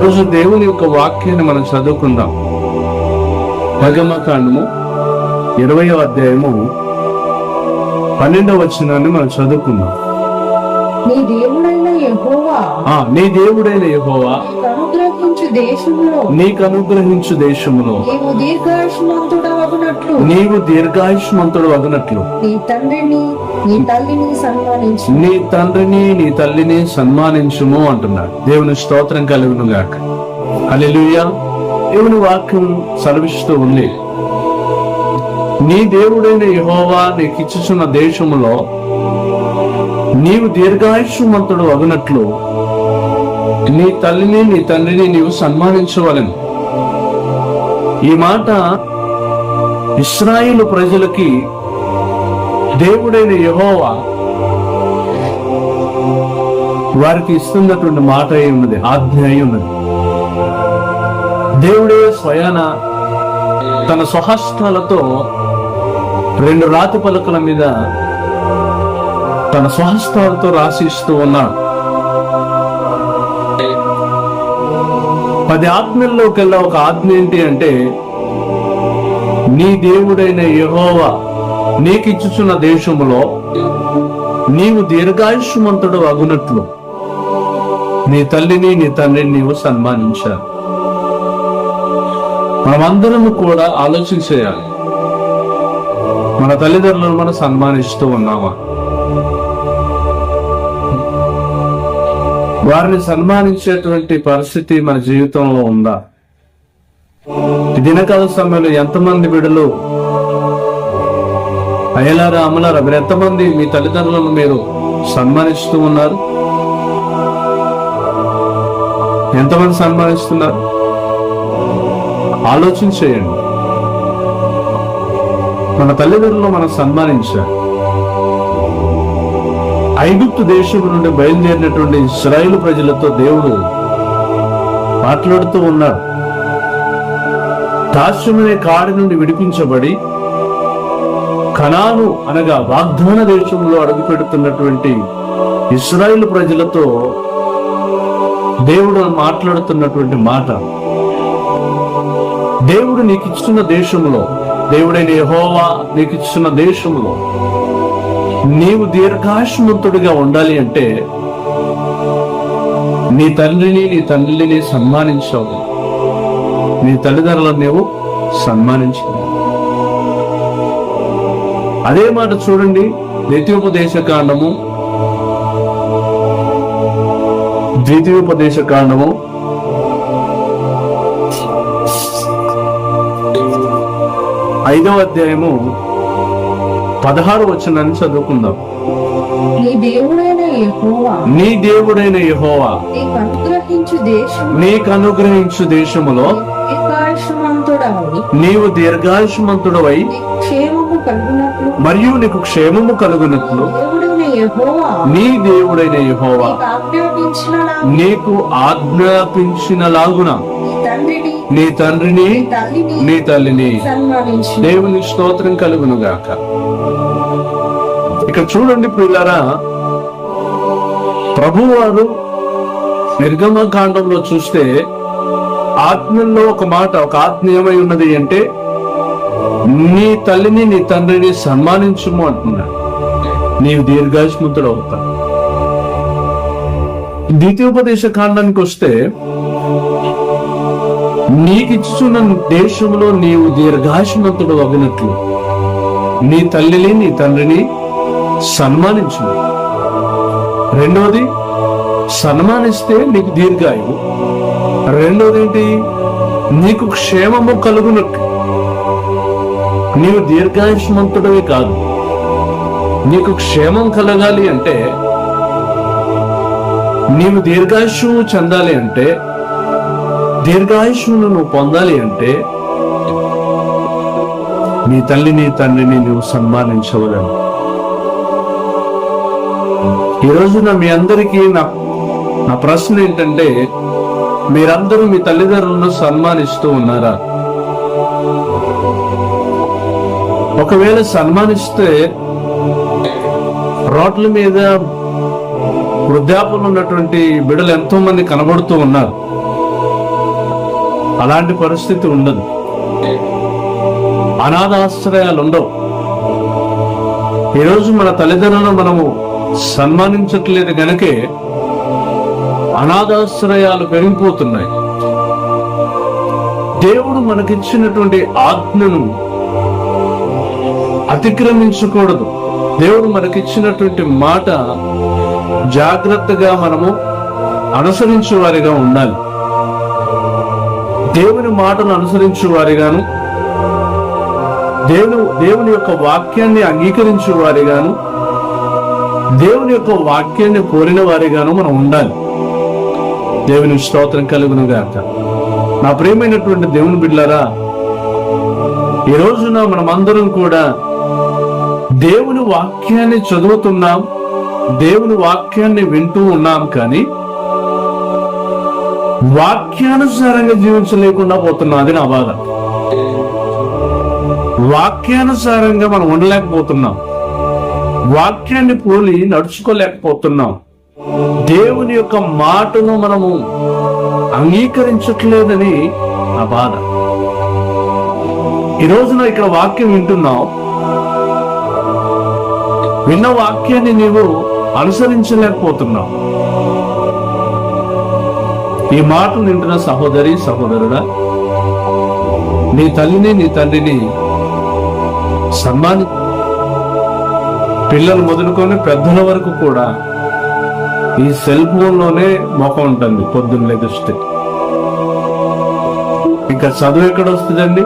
రోజు దేవుని యొక్క వాక్యాన్ని మనం చదువుకుందాం. భగమ కాండము ఇరవయో అధ్యాయము పన్నెండవ వచనాన్ని మనం చదువుకుందాం. నీ దేవుడైన యెహోవా నీ దేవుడైన యెహోవా నీకు అనుగ్రహించు దేశంలో నీకు అనుగ్రహించు దేశములో నీవు దీర్ఘాయుష్మంతుడవగునట్లు నీవు దీర్ఘాయుష్మంతుడు అగునట్లు నీ తండ్రిని నీ తల్లిని సన్మానించు. నీ తండ్రిని నీ తల్లిని సన్మానించుము అంటున్నాడు. దేవుని స్తోత్రం కలుగును గాక హల్లెలూయా. దేవుని వాక్యం సెలవిస్తూ ఉంది. నీ దేవుడైన యెహోవా నీకు ఇచ్చుచున్న దేశములో నీవు దీర్ఘాయుష్మంతుడు అగునట్లు. నీ తల్లిని నీ తండ్రిని నీవు సన్మానించవలను. ఈ మాట ఇస్రాయిలు ప్రజలకి దేవుడైన యహోవా వారికి ఇస్తున్నటువంటి మాట అయి ఉన్నది ఆజ్ఞ అయి ఉన్నది. దేవుడే స్వయాన తన స్వహస్తాలతో రెండు రాతి పలకల మీద తన స్వహస్తాలతో రాసిస్తూ ఉన్నాడు. పది ఆజ్ఞల్లోకెల్లా ఒక ఆజ్ఞ ఏంటి అంటే నీ దేవుడైన యహోవా నీకిచ్చుచున్న దేశములో నీవు దీర్ఘాయుష్మంతుడు అగునట్లు. నీ తల్లిని నీ తండ్రిని నీవు సన్మానించాలి. మనమందరము కూడా ఆలోచన చేయాలి మన తల్లిదండ్రులను మనం సన్మానిస్తూ ఉన్నామా? వారిని సన్మానించేటువంటి పరిస్థితి మన జీవితంలో ఉందా? ఈ దినకాల సమయంలో ఎంతమంది బిడ్డలు? అయ్యలారా అమలారా మీరు ఎంతమంది మీ తల్లిదండ్రులను మీరు సన్మానిస్తూ ఉన్నారు? ఎంతమంది సన్మానిస్తున్నారు? ఆలోచన చేయండి. మన తల్లిదండ్రులను మనం సన్మానించాలి ఐగుప్తు దేశం నుండి బయలుదేరినటువంటి ఇస్రాయిల్ ప్రజలతో దేవుడు మాట్లాడుతూ ఉన్నాడు దాస్యమనే కాడి నుండి విడిపించబడి కణాను అనగా వాగ్దాన దేశంలో అడుగు పెడుతున్నటువంటి ప్రజలతో దేవుడు మాట్లాడుతున్నటువంటి మాట. దేవుడు నీకు ఇచ్చిన దేశంలో దేవుడైన యహోవా నీకు ఇచ్చిన దేశంలో నీవు దీర్ఘాయుష్మంతుడిగా ఉండాలి అంటే నీ తండ్రిని నీ తల్లిని సన్మానించావు. నీ తల్లిదండ్రులను నీవు సన్మానించావు అదే మాట చూడండి ద్వితీయోపదేశ కాండము ద్వితీయోపదేశ కాండము ఐదవ అధ్యాయము పదహారు వచనాన్ని చదువుకుందాం. నీ దేవుడైన యెహోవా. నీకు అనుగ్రహించు దేశములో నీవు దీర్ఘాయుష్మంతుడవై మరియు నీకు క్షేమము కలుగునట్లు. నీ దేవుడైన యెహోవా. నీకు ఆజ్ఞాపించిన లాగున నీ తండ్రిని. నీ తల్లిని దేవుని స్తోత్రం కలుగును గాక ఇక చూడండి పిల్లరా ప్రభువారు నిర్గమ కాండంలో చూస్తే ఆజ్ఞల్లో ఒక మాట ఒక ఆజ్ఞ ఏమై ఉన్నది అంటే నీ తల్లిని నీ తండ్రిని సన్మానించుము అంటున్నాడు నీవు దీర్ఘాయుష్మంతుడు అవుతావు ద్వితీయోపదేశ కాండానికి వస్తే నీకిచ్చున్న దేశంలో నీవు దీర్ఘాయుష్మంతుడు అగినట్లు నీ తల్లిని నీ తండ్రిని సన్మానించు రెండవది సన్మానిస్తే నీకు దీర్ఘాయువు. రెండోదేంటి? నీకు క్షేమము కలుగునట్టు. నీవు దీర్ఘాయుష్మంతుడవే కాదు. నీకు క్షేమం కలగాలి అంటే నీవు దీర్ఘాయుషు చెందాలి అంటే దీర్ఘాయుషును నువ్వు పొందాలి అంటే నీ తల్లిని తండ్రిని నువ్వు సన్మానించవలను. ఈ రోజున మీ అందరికీ నా నా ప్రశ్న ఏంటంటే మీరందరూ మీ తల్లిదండ్రులను సన్మానిస్తూ ఉన్నారా? ఒకవేళ సన్మానిస్తే రోడ్ల మీద వృద్ధాపులు ఉన్నటువంటి బిడ్డలు ఎంతో మంది కనబడుతూ ఉన్నారు. అలాంటి పరిస్థితి ఉండదు. అనాథాశ్రయాలు ఉండవు. ఈరోజు మన తల్లిదండ్రులను మనము సన్మానించట్లేదు గనకే అనాథాశ్రయాలు పెరిగిపోతున్నాయి. దేవుడు మనకిచ్చినటువంటి ఆజ్ఞను అతిక్రమించకూడదు. దేవుడు మనకిచ్చినటువంటి మాట జాగ్రత్తగా మనము అనుసరించే వారిగా ఉండాలి. దేవుని మాటను అనుసరించే వారిగాను దేవుని దేవుని యొక్క వాక్యాన్ని అంగీకరించే వారిగాను దేవుని యొక్క వాక్యాన్ని కోరిన వారిగాను మనం ఉండాలి. దేవుని స్తోత్రం కలుగును గాక నా ప్రియమైనటువంటి దేవుని బిడ్డలారా ఈ రోజున మనమందరం కూడా దేవుని వాక్యాన్ని చదువుతున్నాం దేవుని వాక్యాన్ని వింటూ ఉన్నాం కానీ వాక్యానుసారంగా జీవించలేకుండా పోతున్నాం అది నా బాధ. వాక్యానుసారంగా మనం ఉండలేకపోతున్నాం. వాక్యాన్ని పోలి నడుచుకోలేకపోతున్నాం. దేవుని యొక్క మాటను మనము అంగీకరించట్లేదని నా బాధ. ఈ రోజున ఇక్కడ వాక్యం వింటున్నావు విన్న వాక్యాన్ని నీవు అనుసరించలేకపోతున్నావు. ఈ మాటలు వింటున్న సహోదరి సహోదరుడా నీ తల్లిని నీ తండ్రిని సన్మాని పిల్లలు మొదలుకొని పెద్దల వరకు కూడా ఈ సెల్ ఫోన్లోనే మొఖం ఉంటుంది పొద్దున్న లెగిస్తే ఇంకా చదువు ఎక్కడ వస్తుందండి?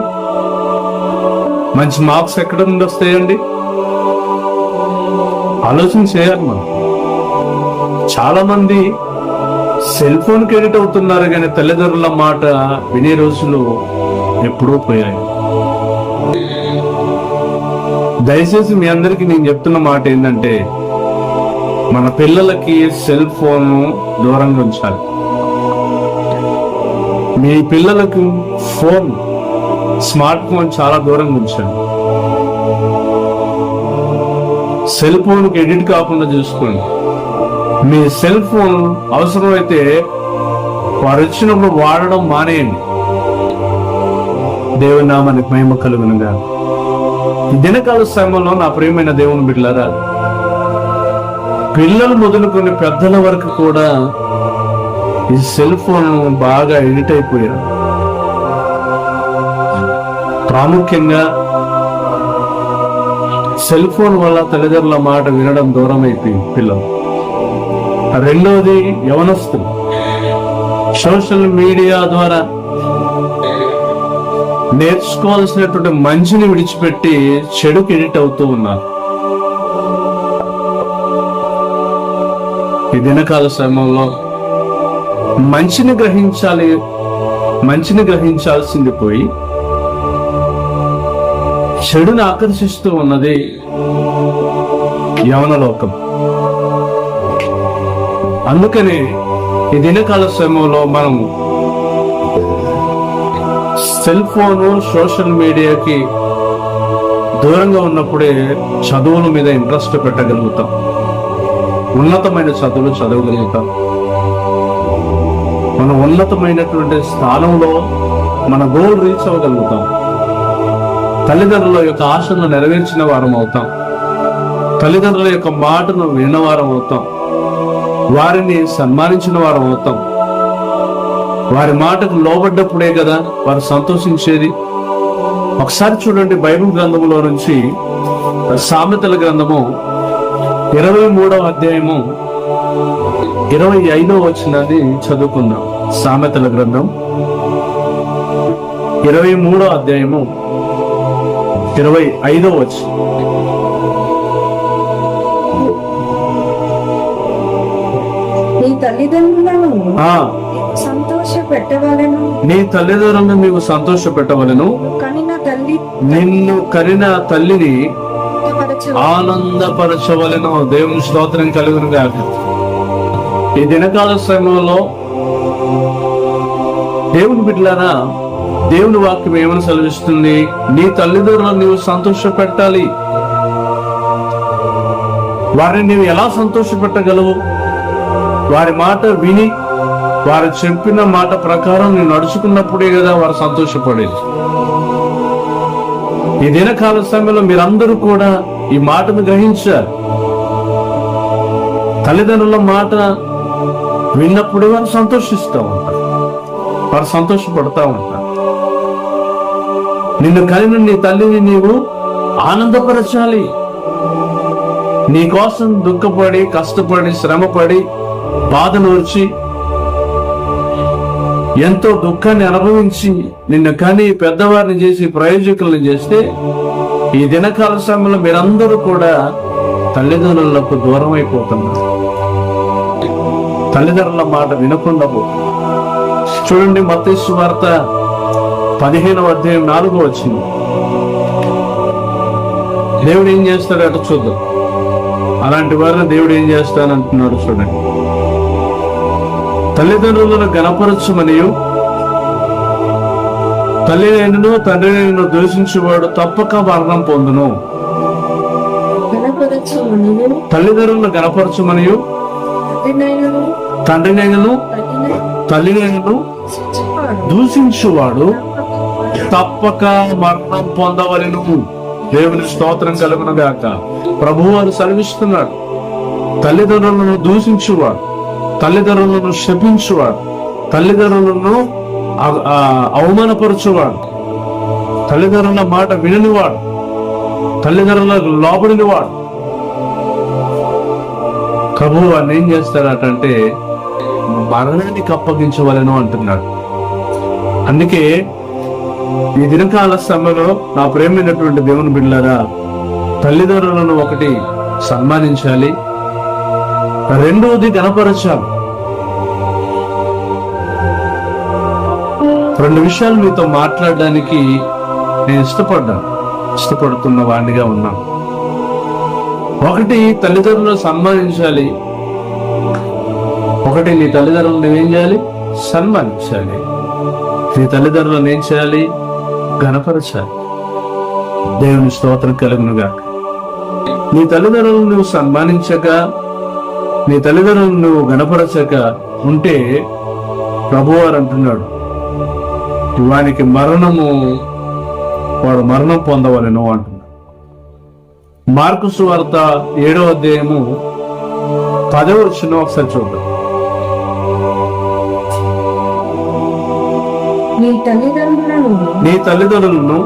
మంచి మార్క్స్ ఎక్కడ నుండి వస్తాయండి? ఆలోచన చేయాలి మనం. చాలా మంది సెల్ ఫోన్ కెడిట్ ఎడిట్ అవుతున్నారు కానీ తల్లిదండ్రుల మాట వినే రోజులు ఎప్పుడూ పోయాయి. దయచేసి మీ అందరికీ నేను చెప్తున్న మాట ఏంటంటే మన పిల్లలకి సెల్ ఫోన్ దూరంగా ఉంచాలి. మీ పిల్లలకు ఫోన్ స్మార్ట్ ఫోన్ చాలా దూరంగా ఉంచండి సెల్ ఫోన్కి ఎడిట్ కాకుండా చూసుకోండి. మీ సెల్ ఫోన్ అవసరమైతే వారు వచ్చినప్పుడు వాడడం మానేయండి. దేవుని నామానికి మహిమ కలుగునుగా దినకాల సమయంలో నా ప్రియమైన దేవుని బిడ్డలారా పిల్లలు మొదలుకొని పెద్దల వరకు కూడా ఈ సెల్ ఫోన్ బాగా ఎడిట్ అయిపోయారు. ప్రాముఖ్యంగా సెల్ ఫోన్ వల్ల తల్లిదండ్రుల మాట వినడం దూరం అయిపోయింది పిల్లలు. రెండవది యవనస్తులు. సోషల్ మీడియా ద్వారా నేర్చుకోవాల్సినటువంటి మంచిని విడిచిపెట్టి చెడుకి ఎడిట్ అవుతూ ఉన్నారు. ఈ దినకాల సమయంలో మంచిని గ్రహించాలి మంచిని గ్రహించాల్సింది పోయి చెడుని ఆకర్షిస్తూ ఉన్నది యవన లోకం అందుకనే ఈ దినకాల సమయంలో మనం సెల్ ఫోను సోషల్ మీడియాకి దూరంగా ఉన్నప్పుడే చదువుల మీద ఇంట్రెస్ట్ పెట్టగలుగుతాం. ఉన్నతమైన చదువులు చదవగలుగుతాం. మన ఉన్నతమైనటువంటి స్థానంలో మన గోల్ రీచ్ అవ్వగలుగుతాం. తల్లిదండ్రుల యొక్క ఆశలను నెరవేర్చిన వారం అవుతాం. తల్లిదండ్రుల యొక్క మాటను విన్నవారం అవుతాం. వారిని సన్మానించిన వారం అవుతాం. వారి మాటకు లోబడ్డప్పుడే కదా వారు సంతోషించేది. ఒకసారి చూడండి బైబిల్ గ్రంథంలో నుంచి సామెతల గ్రంథము ఇరవై మూడవ అధ్యాయము ఇరవై ఐదవ వచ్చినది చదువుకుందాం. సామెతల గ్రంథం. ఇరవై మూడో అధ్యాయము ఇరవై ఐదో వచ్చి నీ తల్లిదండ్రులను ఆ. సంతోష పెట్టవలను నీ తల్లిదండ్రులను నీవు సంతోష పెట్టవలను నిన్ను కరిన తల్లిని ఆనందపరచవలను. దేవుని స్తోత్రం కలుగును గాక. ఈ దినకాల సమయంలో దేవుని బిడ్డలారా దేవుని వాక్యం ఏమని సెలవిస్తుంది? నీ తల్లిదండ్రులను నీవు సంతోష పెట్టాలి వారిని నీవు ఎలా సంతోష పెట్టగలవు వారి మాట విని వారు చెప్పిన మాట ప్రకారం నువ్వు నడుచుకున్నప్పుడే కదా వారు సంతోషపడేది. ఈ దినకాల సమయంలో మీరందరూ కూడా ఈ మాటను గ్రహించారు తల్లిదండ్రుల మాట విన్నప్పుడు వారు సంతోషిస్తూ ఉంటారు. వారు సంతోషపడతా ఉంటారు. నిన్ను కలిగిన నీ తల్లిని నీవు ఆనందపరచాలి. నీ కోసం దుఃఖపడి కష్టపడి శ్రమపడి బాధను వచ్చి ఎంతో దుఃఖాన్ని అనుభవించి నిన్ను కని పెద్దవారిని చేసి ప్రయోజకులను చేస్తే ఈ దినకాల సమయంలో మీరందరూ కూడా తల్లిదండ్రులకు దూరం అయిపోతున్నారు తల్లిదండ్రుల మాట వినకుండా చూడండి మతేసు వార్త పదిహేనవ అధ్యాయం నాలుగో వచ్చింది. దేవుడు ఏం చేస్తాడట చూద్దాం. అలాంటి వారిని దేవుడు ఏం చేస్తానంటున్నాడు చూడండి. తల్లిదండ్రులను గణపరచమనియు తల్లి నేను తండ్రి నేను దూషించేవాడు తప్పక మరణం పొందును. తల్లిదండ్రులను గణపరచమనియు. తండ్రినైనను తండ్రి నేను తగిన తల్లి నేను శిక్షించువాడు. దూషించువాడు తప్పక మరణం పొందవలెను. దేవుని స్తోత్రం కలుగును గాక ప్రభువు వారు సెలవిస్తున్నాడు తల్లిదండ్రులను దూషించువాడు. తల్లిదండ్రులను శపించువాడు. తల్లిదండ్రులను అవమానపరచువాడు. తల్లిదండ్రుల మాట విననివాడు. తల్లిదండ్రులకు లోబడినవాడు. ప్రభువు వాడిని ఏం చేస్తాడటంటే మరణానికి అప్పగించవలను అంటున్నాడు. అందుకే ఈ దినకాల సమయంలో నా ప్రేమైనటువంటి దేవుని బిడ్డలారా తల్లిదండ్రులను ఒకటి సన్మానించాలి. రెండవది గణపరచాలి. రెండు విషయాలు మీతో మాట్లాడడానికి నేను ఇష్టపడ్డాను. ఇష్టపడుతున్న వాడిగా ఉన్నాను. ఒకటి తల్లిదండ్రులను సన్మానించాలి. ఒకటి నీ తల్లిదండ్రులను నువ్వేం చేయాలి? సన్మానించాలి. నీ తల్లిదండ్రులను ఏం చేయాలి? గణపరచాలి దేవుని స్తోత్రం కలుగునుగా నీ తల్లిదండ్రులను నువ్వు సన్మానించక నీ తల్లిదండ్రులను నువ్వు గణపరచక ఉంటే ప్రభువారు అంటున్నాడు వానికి మరణము వాడు మరణం పొందవలెను అంటున్నాడు. మార్కు సువార్త ఏడవ అధ్యాయము పదవ వచ్చిన ఒకసారి చూద్దాం. నీ తల్లిదండ్రులను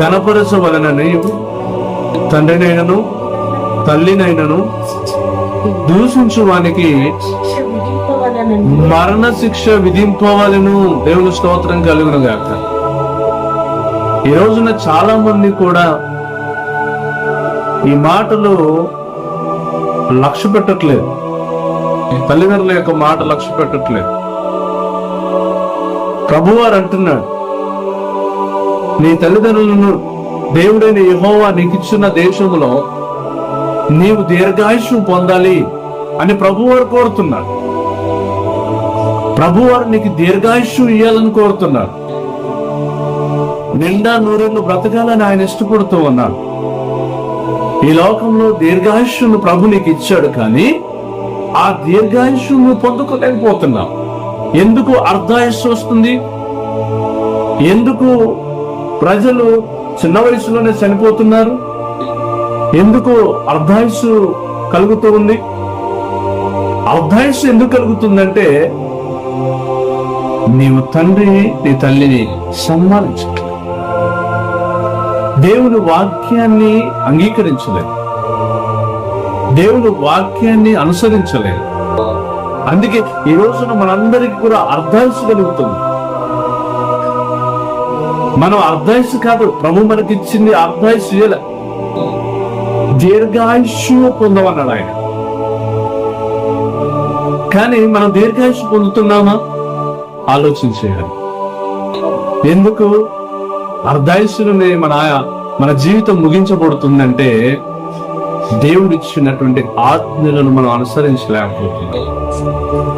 గణపరచవలనని తండ్రినైనను తల్లినైనను దూషించు వానికి మరణ శిక్ష విధింపవలను. దేవుని స్తోత్రం కలుగును గాక. ఈ రోజున చాలా మంది కూడా ఈ మాటలు లక్ష్య పెట్టట్లేదు. తల్లిదండ్రుల యొక్క మాట లక్ష్య పెట్టట్లేదు. ప్రభువారు అంటున్నాడు నీ తల్లిదండ్రులను దేవుడైన యహోవా నీకు ఇచ్చిన దేశంలో నీవు దీర్ఘాయుషం పొందాలి అని ప్రభువారు కోరుతున్నాడు ప్రభువారు నీకు దీర్ఘాయుష్యం ఇవ్వాలని కోరుతున్నాడు నిండా నూరెళ్ళు బ్రతకాలని ఆయన ఇష్టపడుతూ ఉన్నాడు ఈ లోకంలో దీర్ఘాయుష్ను ప్రభు నీకు ఇచ్చాడు కానీ ఆ దీర్ఘాయుష్యం నువ్వు పొందుకోలేకపోతున్నావు. ఎందుకు అర్ధాయుష్ వస్తుంది? ఎందుకు ప్రజలు చిన్న వయసులోనే చనిపోతున్నారు? ఎందుకు అర్ధాయుష్ కలుగుతూ ఉంది? అర్ధాయుష్ ఎందుకు కలుగుతుందంటే నీవు తండ్రి నీ తల్లిని సన్మానించు. దేవుని వాక్యాన్ని అంగీకరించలేదు దేవుని వాక్యాన్ని అనుసరించలేదు అందుకే ఈ రోజున మనందరికీ కూడా అర్ధాయుష్ కలుగుతుంది. మనం అర్ధాయుష్ కాదు ప్రభు మనకి ఇచ్చింది అర్ధాయుష్ ఇయ్యలే. దీర్ఘాయుష్యు పొందమన్నాడు ఆయన. కానీ మనం దీర్ఘాయుష్ పొందుతున్నామా? ఆలోచించేయాలి. ఎందుకు? అర్ధాయుషులని మన మన జీవితం ముగించబడుతుందంటే దేవుడు ఇచ్చినటువంటి ఆజ్ఞలను మనం అనుసరించలేకపోతున్నాం.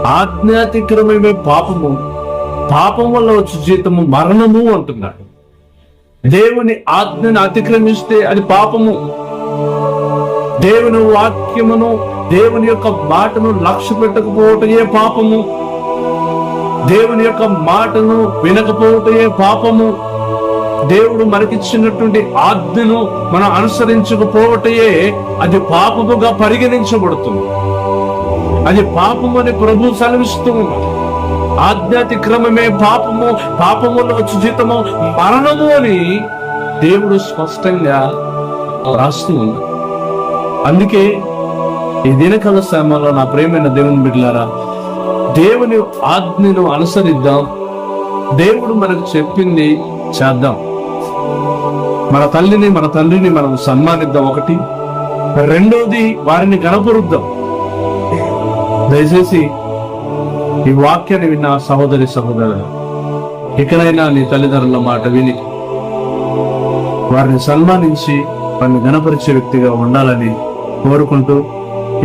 ఆజ్ఞాతిక్రమమే పాపము. పాపం వల్ల వచ్చే జీతము మరణము అంటున్నాడు. దేవుని ఆజ్ఞను అతిక్రమిస్తే అది పాపము. దేవుని వాక్యమును దేవుని యొక్క మాటను లక్ష్య పెట్టకపోవటమే పాపము. దేవుని యొక్క మాటను వినకపోవటయే పాపము. దేవుడు మనకిచ్చినటువంటి ఆజ్ఞను మనం అనుసరించకపోవటయే అది పాపముగా పరిగణించబడుతుంది. అది పాపము అని ప్రభు సెలవిస్తూ ఉన్నాడు ఆధ్యాత్మిక్రమమే పాపము పాపములో వచ్చితము మరణము అని దేవుడు స్పష్టంగా రాస్తూ ఉన్నాడు అందుకే ఈ దినకాల శ్రమలో నా ప్రేమైన దేవుని బిడ్డలారా దేవుని ఆజ్ఞను అనుసరిద్దాం. దేవుడు మనకు చెప్పింది చేద్దాం. మన తల్లిని మన తండ్రిని మనం సన్మానిద్దాం ఒకటి. రెండోది వారిని గణపరుద్దాం. దయచేసి ఈ వాక్యాన్ని విన్న సహోదరి సహోదరు ఇకనైనా నీ తల్లిదండ్రుల మాట విని వారిని సన్మానించి వారిని గణపరిచే వ్యక్తిగా ఉండాలని కోరుకుంటూ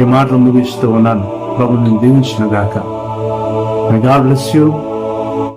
ఈ మాటలు ముగిస్తూ ఉన్నాను. ప్రభు దీవించిన గాక. may God bless you.